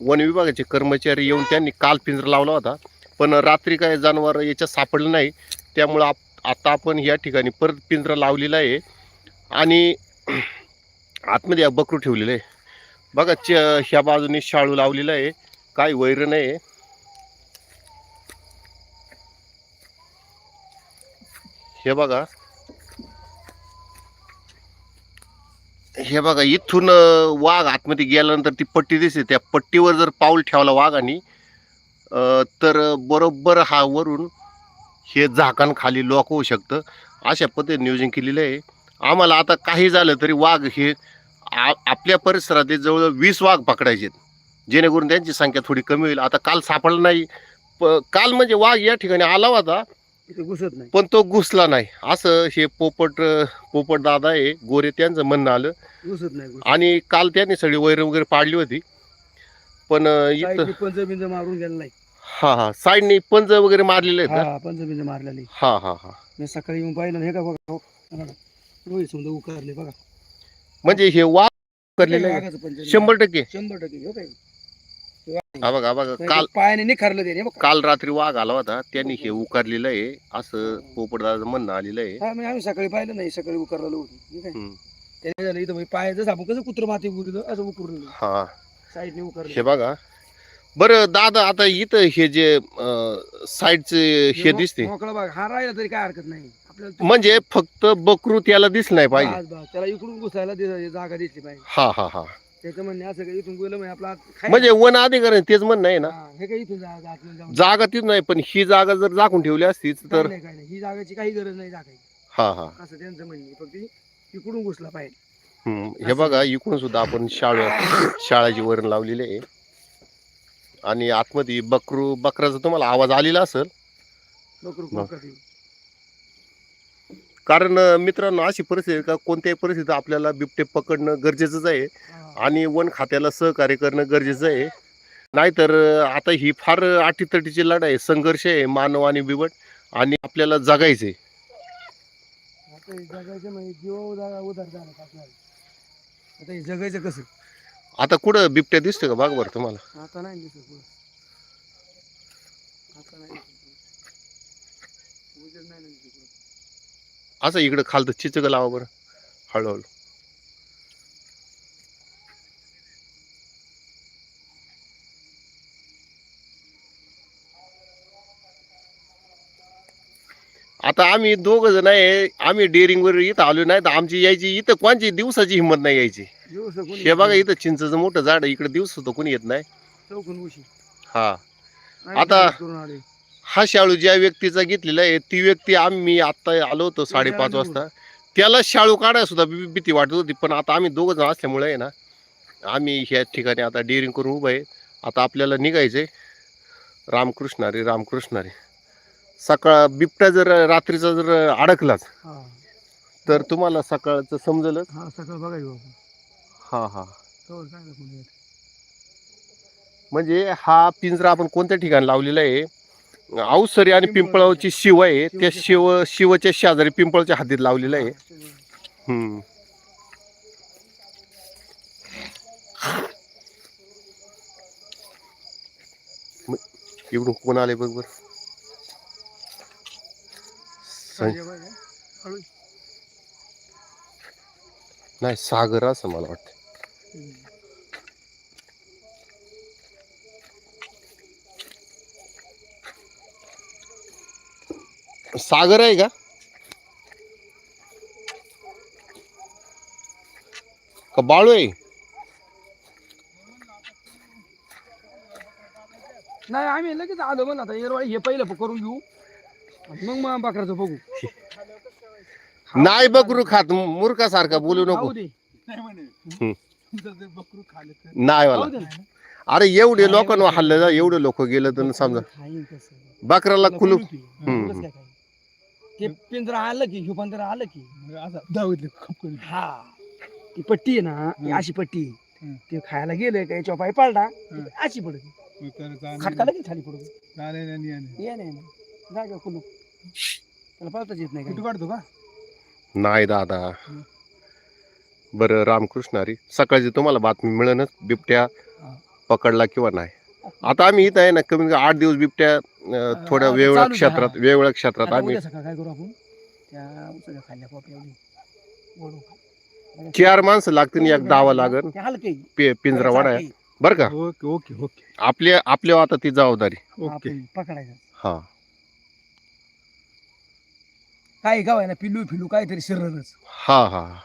One विभागाचे कर्मचारी येऊन त्यांनी काल पिंजरा लावला होता. पण रात्री काय जनावर याच्यात सापडलं नाही. त्यामुळं आप आता आपण या ठिकाणी परत पिंजरा लावलेला आहे. आणि आतमध्ये बकरू ठेवलेलं आहे. बघा च ह्या बाजूने शाळू लावलेला आहे. काय वैर नाही हे बघा हे बघा इथून वाघ आतमध्ये गेल्यानंतर ती पट्टी दिसते. त्या पट्टीवर जर पाऊल ठेवला वाघाने तर बरोबर हा वरून हे झाकण खाली लॉक होऊ शकतं. अशा पद्धतीने नियोजन केलेलं आहे. आम्हाला आता काही झालं तरी वाघ हे आ आपल्या परिसरात जवळजवळ वीस वाघ पकडायचे जेणेकरून त्यांची संख्या थोडी कमी होईल. आता काल सापडलं नाही. प काल म्हणजे वाघ या ठिकाणी आला होता. घुसत नाही. पण तो घुसला नाही. असं हे पोपट पोपट दादा आहे गोरे त्यांचं म्हणणं आलं. घुसत नाही घुसत आणि काल त्यांनी सगळी वैर वगैरे पाडली होती. पण इथं साईडने मारून गेला नाही. हा हा. साईडने पंज वगैरे मारलेले आहेत ना? हा मारलेली. हा हा हा. मी सकाळी येऊन पाहिलं हे का बघा हो, बघा. समजा उकारले बघा. म्हणजे हे वाघ करलेलं आहे. शंभर टक्के. शंभर टक्के हो काय? हा बघा हा बघा काल काल पायाने निखारलं ते हे बघा. काल रात्री वाघ आला होता त्यांनी हे उकारलेलं आहे असं पोपट दादा म्हणणं आलेलं आहे. हा म्हणजे आम्ही सकाळी पाहिलं नाही सकाळी उकारलेलं होतं. ठीक आहे. हम्म. त्याने झालं इथं म्हणजे पाय जसं आपण कसं कुत्र माती उकरलं असं उकरलं हा. साईडने उकरलं. हे बघा. बरं दादा आता इथं हे जे साईडचे हे दिसते. मोकळा भाग. हा राहिला तरी काय हरकत नाही. आपल्याला ते- म्हणजे फक्त बकरू त्याला दिसलं नाही पाहिजे. बस, बस. त्याला इकडून घुसायला दे- जागा दिसली पाहिजे. हा हा हा. त्याचं म्हणणे असं काही इथून गेलं म्हणजे आपला म्हणजे वन अधिकारी तेच म्हणणं आहे ना. हा, हे काही इथून जागा आतमध्ये जाऊन. जागा तीच नाही पण ही जागा जर झाकून ठेवली असती काय तर नाही काय नाही. ही जागाची काही गरज नाही हा हा. असं त्यांचं म्हणणे फक्त इकडून घुसला पाहिजे. हम्म. हे बघा इकडून सुद्धा आपण शाळा शाळाची वरण लावलेली आहे. आणि आतमध्ये बकरू बकराचा तुम्हाला आवाज आलेला असेल? बकरू. कारण अं, मित्रांनो अशी परिस्थिती आहे का? कोणत्याही परिस्थितीत आपल्याला बिबटे पकडणं गरजेचंच आहे. हा. आणि वन खात्याला सहकार्य करणं गरजेचं आहे. नाहीतर आता ही फार अटीतटीची लढाई आहे. संघर्ष आहे मानव आणि बिबट. आणि आपल्याला जगायचं आहे. आता हे जगायचं म्हणजे जीव उधार उधार झाला का आपल्याला? आता हे जगायचं कसं? आता कुठं बिबट्या दिसतोय का? बाग बरं तुम्हाला. आता नाही दिसत पुढं आता नाही दिसत पुढं. उजेड नाही ना दिसत पुढं. असं इकडं खालतं चिचक लावा बरं. हळूहळू. आता आम्ही दोघ जण आहे आम्ही डेअरिंगवर इथं आलो नाही तर आमची यायची इथं कोणची दिवसाची हिंमत नाही यायची. हे बघा इथं चिंचचं मोठं झाड आहे, इकडे दिवस होतं कोणी येत नाही. हा. आता- हा शाळू ज्या व्यक्तीचा घेतलेला आहे ती व्यक्ती आम्ही आता आलो होतो साडेपाच वाजता. त्याला शाळू काढायला सुद्धा भीती वाटत होती पण आता आम्ही दोघं जण असल्यामुळे आहे ना आम्ही ह्या ठिकाणी आता डेअरिंग करून उभं आहे. आता आपल्याला निघायचंय. रामकृष्ण रे रामकृष्ण रे. सकाळ बिबट्या जर रात्रीचा जर अडकलाच हा. तर तुम्हाला सकाळचं समजलंच? हा सकाळ बघायचं हा हा. कोणी येत. म्हणजे हा पिंजरा आपण कोणत्या ठिकाणी लावलेला आहे? अवसरी आणि पिंपळावची शिव आहे त्या शिव शिवच्या शेजारी पिंपळाच्या हद्दीत लावलेला आहे. हा, हम्म. मग इकडून कोण आले बघ बर? नाही सागर असं मला वाटतं सागर आहे का? का बाळू आहे? नाही आम्ही लगेच आलो म्हणलं आता येरवाळी हे पहिलं प- करून घेऊ. मग मग बकराचं बघू. नाही बकरू खात मूर्खासारखा बोलू नको. खाऊ दे. हम्म. बकरू खाले नाही मला खाऊ दे. ना. अरे एवढे लोकांना हल्लं एवढे लोक गेलं तर समजा. खाईन कसं? बकराला. हम्म. काय खाईन? ते पिंजरा आलं की ह्यो पिंजरा आलं की. हा. ती पट्टी आहे ना अशी पट्टी. ते खायला गेले का याच्यावर पाय पाळला ती अशी पडत खटका लगेच खाली पडत ये नाही ना जागा कुलूप त्याला पाळताच येत नाही काय. काढतो का? नाही दादा. बरं रामकृष्ण हरी सकाळची तुम्हाला बातमी मिळेलच बिबट्या पकडला किंवा नाही? आता आम्ही इथं आहे ना कमी कमी आठ दिवस बिबट्या अं, थोड्या आता वेगवेगळ्या क्षेत्रात हा. वेगवेगळ्या क्षेत्रात आता आम्ही उद्या सकाळ काय करू आपण? त्या सगळ्या खाल्ल्या पोपल्या वडू खा. चार माणसं लागतील एक डावा लागन. ते हलके पे- पिंजरा वाडा आहे बरं का? Okay okay okay. आपल्या आपल्या आता ती जबाबदारी. ओके. पकडायचं. हा. काय गाव आहे ना पिल्लू काहीतरी शरीरच. हा हा.